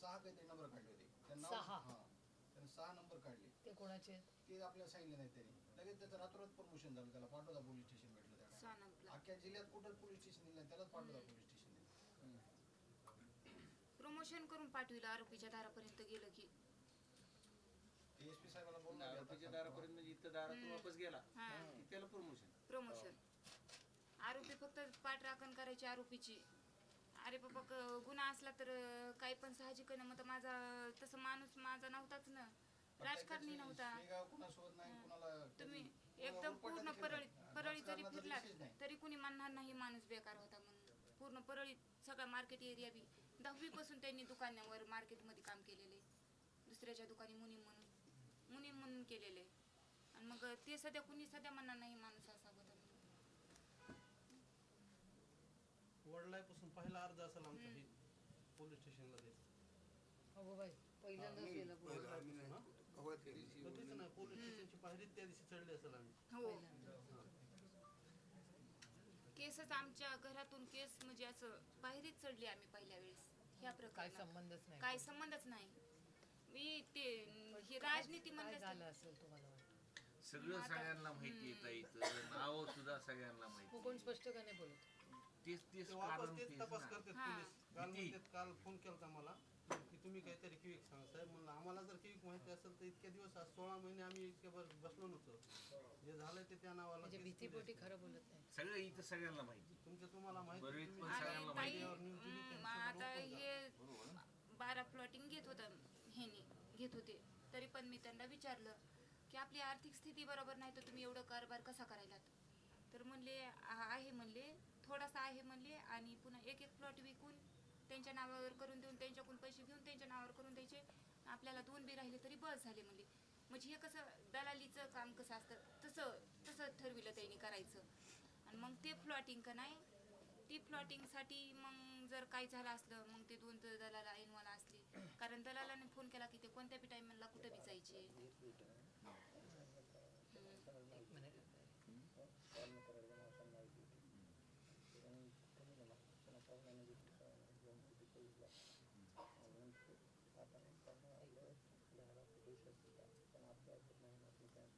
सहा काहीतरी नंबर काढले होते. त्यांनी सहा? हा. त्यांनी सहा नंबर काढले. ते कोणाचे? आहेत? ते आपल्याला सांगितले नाही त्यांनी. लगेच त्याचं रातोरात प्रमोशन झालं. त्याला पाठवता पोलीस स्टेशन भेटलं सहा त्याला अख्ख्या जिल्ह्यात कुठं पोलीस स्टेशन दिलं नाही त्यालाच पाठवता पोलीस स्टेशन प्रमोशन करून पाठविलं आरोपीच्या दारापर्यंत गेलं की. एस पी साहेबांना आरोपीच्या दारापर्यंत म्हणजे इथं दारातून वापस गेला. हा. की त्याला प्रमोशन प्रमोशन आरोपी फक्त पाठराखण करायची आरोपीची. अरे बाबा क- गुन्हा असला तर अं, काही पण साहजिक आहे ना मग तर माझा तसं माणूस माझा नव्हताच ना. राजकारणी नव्हता. शेगाव कुणासोबत नाही कुणाला तुम्ही एकदम पूर्ण परळी नाही. परळी जरी राजकारणाचा फिरलात विषयच नाही. तरी कुणी म्हणणार नाही माणूस बेकार होता म्हणून. पूर्ण परळी सगळा मार्केट एरिया बी. दहावी पासून त्यांनी दुकानावर मार्केटमध्ये काम केलेले. दुसऱ्याच्या दुकानी मुनीम म्हणून मुनीम म्हणून केलेले. आणि मग ते सध्या कुणी सध्या म्हणणार नाही माणूस असा होता. म्हणून वडिलापासून पहिला अर्ज असेल आमचा हे पोलीस स्टेशनला ते अगो बाई पहिल्यांदाच गेला पोलीस. कधीच नाही. पोलीस स्टेशनची पायरीच त्या दिवशी चढली असेल आम्ही. हो. पहिल्यांदा. केसच आमच्या घरातून केस म्हणजे असं बाहेरच चढली आम्ही पहिल्या वेळेस. ह्या काय प्रकारे संबंधच नाही. काय संबंधच नाही. मी ते ही राजनीती काय म्हणलं झालं असेल तुम्हाला वाटतं? सगळं सगळ्यांना माहिती येतं इथं नाव सुद्धा सगळ्यांना माहिती कोण स्पष्ट का नाही बोलत? तेच तेच ते वापस कारण तेच तेच तपास ना. करतात हा. पोलीस. काल किती? म्हणतात काल फोन केला मला की तुम्ही काहीतरी किवीक सांगा. साहेब म्हणलं आम्हाला जर किवीक माहिती असेल तर इतक्या दिवस आज सोळा महिने आम्ही इतक्या बस बसलो नव्हतो. जे झालंय ते त्या नावाला म्हणजे भीतीपोटी पोलीस. खरं बोलत नाही. सगळं इथं सगळ्यांना माहिती. तुमचं तुम्हाला माहिती बरं, तुम्ही पण आणि सगळ्यांना ताई मीडियावर न्यूज दिली हम्म, त्यांचं आता हे बारा प्लॉटिंग घेत होता ह्यानी घेत होते. तरी पण मी त्यांना विचारलं की आपली आर्थिक स्थिती बरोबर नाही तर तुम्ही एवढं कारभार कसा करायलात? तर म्हणले "आ- आहे म्हणले थोडासा आहे म्हणले आणि पुन्हा एक एक प्लॉट विकून त्यांच्या नावावर करून देऊन त्यांच्याकडून पैसे घेऊन त्यांच्या नावावर करून द्यायचे. आपल्याला दोन बी राहिले तरी बस झाले म्हणले. म्हणजे हे कसं दलालीचं काम कसं असतं? तसं तसं ठरविलं त्यांनी करायचं. आणि मग ते प्लॉटिंग का नाही ती प्लॉटिंगसाठी मग जर काही झालं असलं मग ते दोन that would not be that